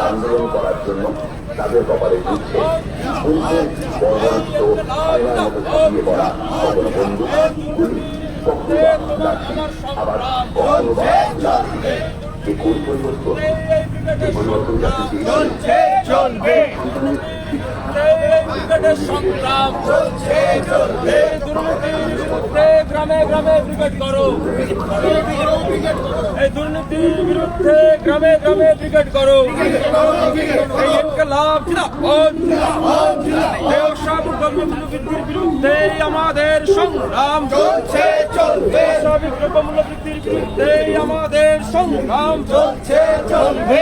আন্দোলন করার জন্য তাদের কপালে দিচ্ছে পড়া কখনো বন্দুক গুলি কখনো বা লাঠি আবার কখনো যে কোন পরিবর্তন যে পরিবর্তন যাতে চলছে চলবে সংগ্রাম চলছে চলবে। দুর্নীতির বিরুদ্ধে গ্রামে গ্রামে ব্রিগেড করো। এই দুর্নীতির বিরুদ্ধে গ্রামে গ্রামে ব্রিগেড করো। এই ইনকলাব জিন্দাবাদ। এই অসাধু দ্রব্যমূল্যবৃদ্ধির বিরুদ্ধে আমাদের সংগ্রাম চলছে চলবে। স্বাভাবিক বিরুদ্ধে আমাদের সংগ্রাম চলছে চলবে।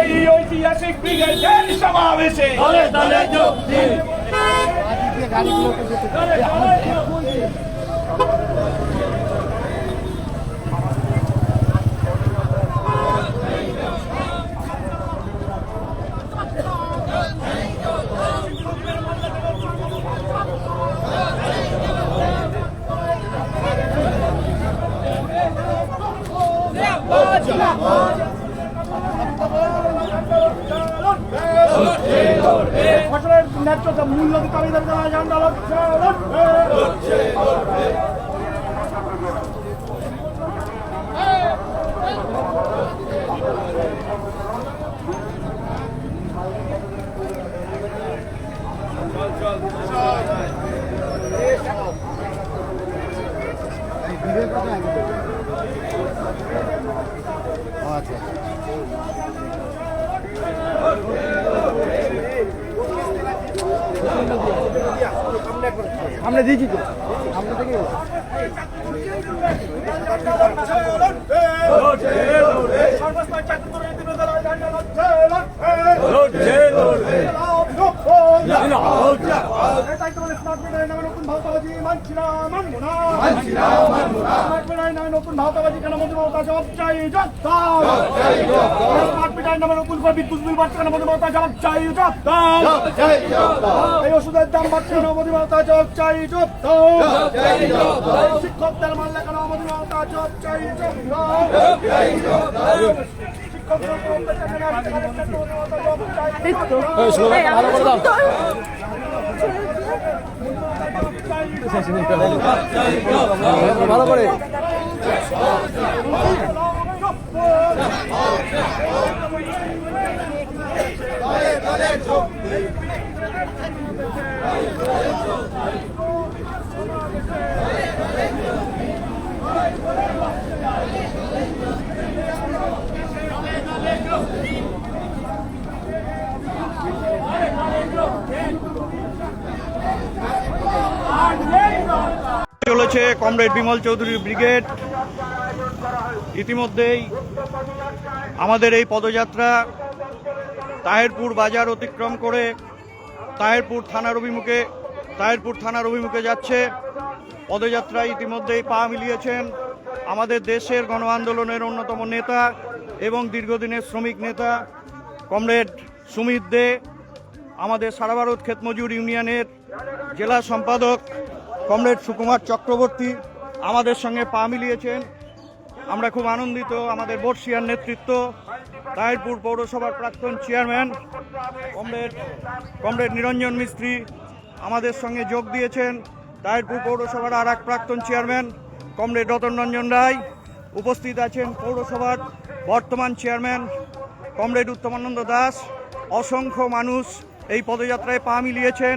এই ঐতিহাসিক ব্রিগেডের সমাবেশে দলে দলে যোগ দিন দলে ন্যায্য মূল্য দাবি দাবি দাবি আন্দোলন আমরা দিয়েছি তো। আমরা থেকে ভারতাবাজি কেন মমতা জবাব চাই জবাব স্মার্ট মিটার নামে নতুন করে বিদ্যুৎ বিল বাড়ছে কেন? মধ্যে জবাব চাই জবাব এই ওষুধের দাম বাড়ছে কেন? জবাব শিক্ষকদের কেন? জবাব চাই ভালো করে চলেছে কমরেড বিমল চৌধুরী ব্রিগেড। ইতিমধ্যেই আমাদের এই পদযাত্রা তাহেরপুর বাজার অতিক্রম করে তাহেরপুর থানার অভিমুখে, তাহেরপুর থানার অভিমুখে যাচ্ছে। পদযাত্রা ইতিমধ্যেই পা মিলিয়েছেন আমাদের দেশের গণ আন্দোলনের অন্যতম নেতা এবং দীর্ঘদিনের শ্রমিক নেতা কমরেড সুমিত দে, আমাদের সারা ভারত ক্ষেতমজুর ইউনিয়নের জেলা সম্পাদক কমরেড সুকুমার চক্রবর্তী আমাদের সঙ্গে পা মিলিয়েছেন। আমরা খুব আনন্দিত, আমাদের বর্ষিয়ার নেতৃত্ব, তাহিরপুর পৌরসভার প্রাক্তন চেয়ারম্যান, কমরেড কমরেড নিরঞ্জন মিস্ত্রি আমাদের সঙ্গে যোগ দিয়েছেন। তাহিরপুর পৌরসভার আর এক প্রাক্তন চেয়ারম্যান, কমরেড রতন রঞ্জন রায়। উপস্থিত আছেন পৌরসভার বর্তমান চেয়ারম্যান, কমরেড উত্তমানন্দ দাস। অসংখ্য মানুষ এই পদযাত্রায় পা মিলিয়েছেন।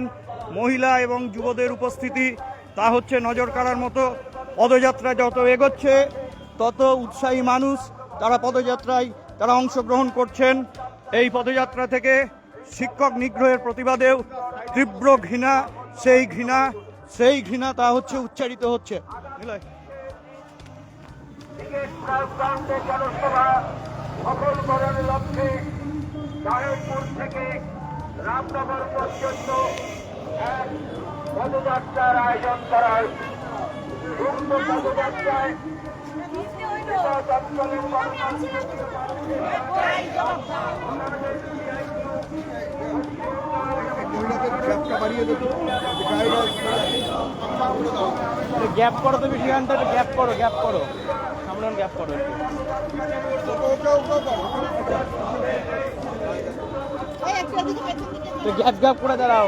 মহিলা এবং যুবদের উপস্থিতি, তা হচ্ছে নজর কাড়ার মতো। পদযাত্রা যত এগোচ্ছে তত উৎসাহী মানুষ তারা পদযাত্রায় তারা অংশগ্রহণ করছেন, এই পদযাত্রা থেকে শিক্ষক নিগ্রহের প্রতিবাদেও তীব্র ঘৃণা, সেই ঘৃণা সেই ঘৃণা তা হচ্ছে উচ্চারিত হচ্ছে। পর্যন্ত এক পদযাত্রার আয়োজন করা হয়েছে পদযাত্রায় গ্যাপ করো তুমি গানটা গ্যাপ করো গ্যাপ করো। সামনে গ্যাপ করো তো গ্যাপ গ্যাপ করে দাঁড়াও।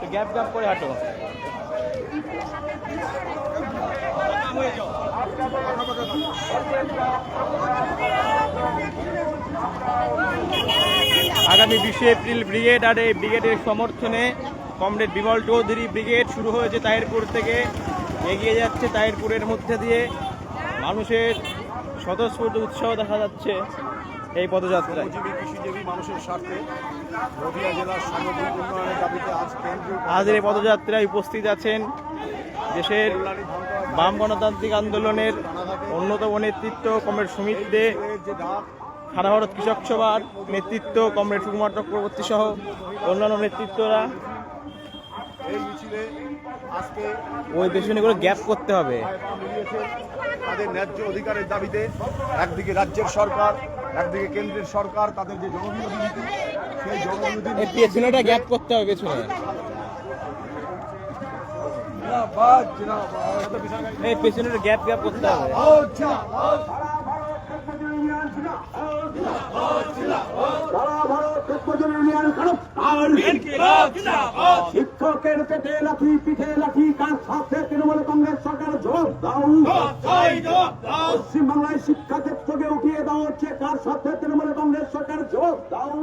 তো গ্যাপ গ্যাপ করে হাঁটো। আগামী বিশে এপ্রিল ব্রিগেড আর এই ব্রিগেডের সমর্থনে কমরেড বিমল চৌধুরী ব্রিগেড শুরু হয়েছে তাহিরপুর থেকে। এগিয়ে যাচ্ছে তাহিরপুরের মধ্যে দিয়ে। মানুষের স্বতঃস্ফূর্ত উৎসাহ দেখা যাচ্ছে এই পদযাত্রায়। কৃষিজীবী মানুষের স্বার্থে নদীয়া জেলার সামগ্রিক উন্নয়নের দাবিতে আজ কেন্দ্রীয় এই পদযাত্রায় উপস্থিত আছেন দেশের বাম গণতান্ত্রিক আন্দোলনের অন্যতম নেতৃত্ব কমরেড সুমিত দে ভারত কৃষক সভার নেতৃত্ব কমরেড সুকুমার চক্রবর্তী সহ অন্যান্য নেতৃত্বরা। ওই পেছনে করে গ্যাপ করতে হবে। তাদের ন্যায্য অধিকারের দাবিতে একদিকে রাজ্যের সরকার একদিকে কেন্দ্রের সরকার তাদের যে জনবিরোধী নীতি সেই জনবিরোধী পেছনেটা গ্যাপ করতে হবে পেছনে। এই পেছনের গ্যাপ গ্যাপ করতে হবে। শিক্ষকের পেটে লাঠি পিঠে লাঠি কার সাথে তৃণমূল কংগ্রেস সরকার দাও? পশ্চিমবাংলায় শিক্ষা ক্ষেত্রকে উঠিয়ে দেওয়া হচ্ছে কার সাথে তৃণমূল কংগ্রেস সরকার জবাব দাও?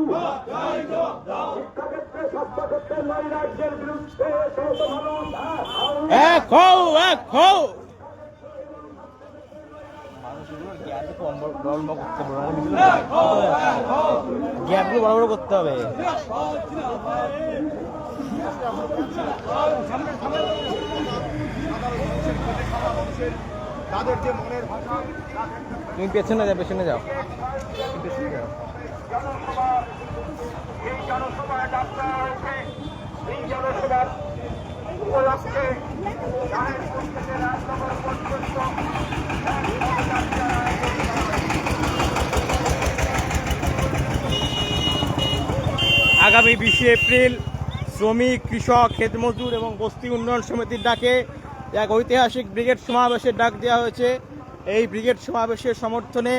শিক্ষাক্ষেত্রে স্বাস্থ্যক্ষেত্রে নয় রাজ্যের বিরুদ্ধে এক হও এক হও গ্যাপগুলো বড় বড় করতে হবে। তুমি পেছনে যাও পেছনে যাও। এই জনসভায় ডাক্তার হয়েছে এই জনসভার আগামী বিশে এপ্রিল শ্রমিক, কৃষক ক্ষেতমজুর এবং বস্তি উন্নয়ন সমিতির ডাকে এক ঐতিহাসিক ব্রিগেড সমাবেশের ডাক দেওয়া হয়েছে। এই ব্রিগেড সমাবেশের সমর্থনে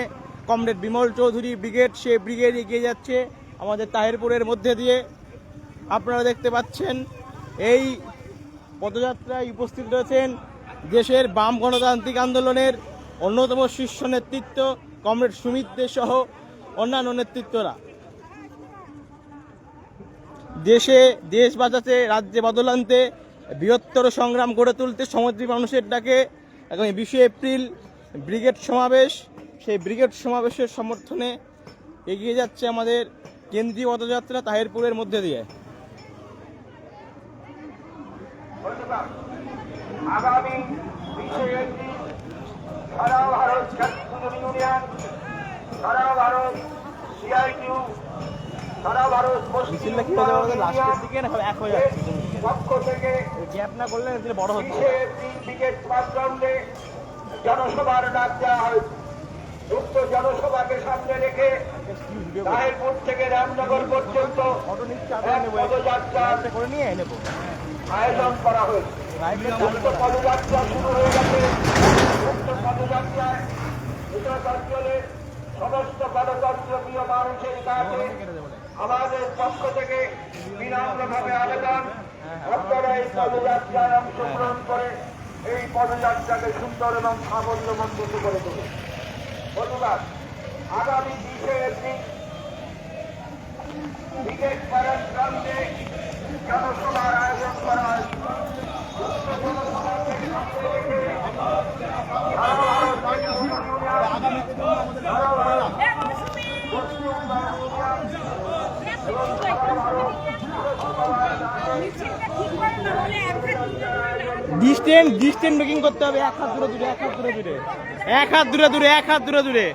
কমরেড বিমল চৌধুরী ব্রিগেড, সে ব্রিগেড এগিয়ে যাচ্ছে আমাদের তাহিরপুরের মধ্যে দিয়ে। আপনারা দেখতে পাচ্ছেন, এই পদযাত্রায় উপস্থিত রয়েছেন দেশের বাম গণতান্ত্রিক আন্দোলনের অন্যতম শীর্ষ নেতৃত্ব কমরেড সুমিত দে সহ অন্যান্য নেতৃত্বরা। দেশে দেশ বাঁচাতে, রাজ্যে বদল আনতে, বৃহত্তর সংগ্রাম গড়ে তুলতে সমাজী মানুষের ডাকে আগামী বিশে এপ্রিল ব্রিগেড সমাবেশ। সেই ব্রিগেড সমাবেশের সমর্থনে এগিয়ে যাচ্ছে আমাদের কেন্দ্রীয় পদযাত্রা তাহিরপুরের মধ্যে দিয়ে। আগামী বিশে এপ্রিল সারা ভারত ইউনিয়ন সারা ভারত সিআইটিউ সারা ভারত মিছিলটা কি হতে পারে লাস্টের দিকে না এক হয়ে যাচ্ছে পক্ষ থেকে গ্যাপ না করলে এটা বড় হচ্ছে। বিশে এপ্রিল ক্রিকেট জনসভার ডাক দেওয়া হয়েছে উক্ত জনসভাকে সামনে রেখে রায়পুর থেকে রামনগর পর্যন্ত পদযাত্রা। করে নিয়ে নেব। আয়োজন করা হয়েছে। পদযাত্রা শুরু হয়ে গেছে। পদযাত্রায় অঞ্চলের সমস্ত গণতন্ত্র প্রিয় মানুষের কাছে আমাদের পক্ষ থেকে বিনম্রভাবে আবেদন। আপনারা এই পদযাত্রায় অংশগ্রহণ করে এই পদযাত্রাকে সুন্দর এবং সাফল্যমণ্ডিত করে তুলুন ধন্যবাদ আগামী বিশে এপ্রিল ক্রিকেট প্যারেড গ্রাউন্ডে জনসভার আয়োজন করা ডিস্টেন্স ডিস্টেন্স মেকিং করতে হবে। এক হাত দূরে দূরে, এক হাত দূরে দূরে। এক হাত দূরে দূরে, এক হাত দূরে দূরে।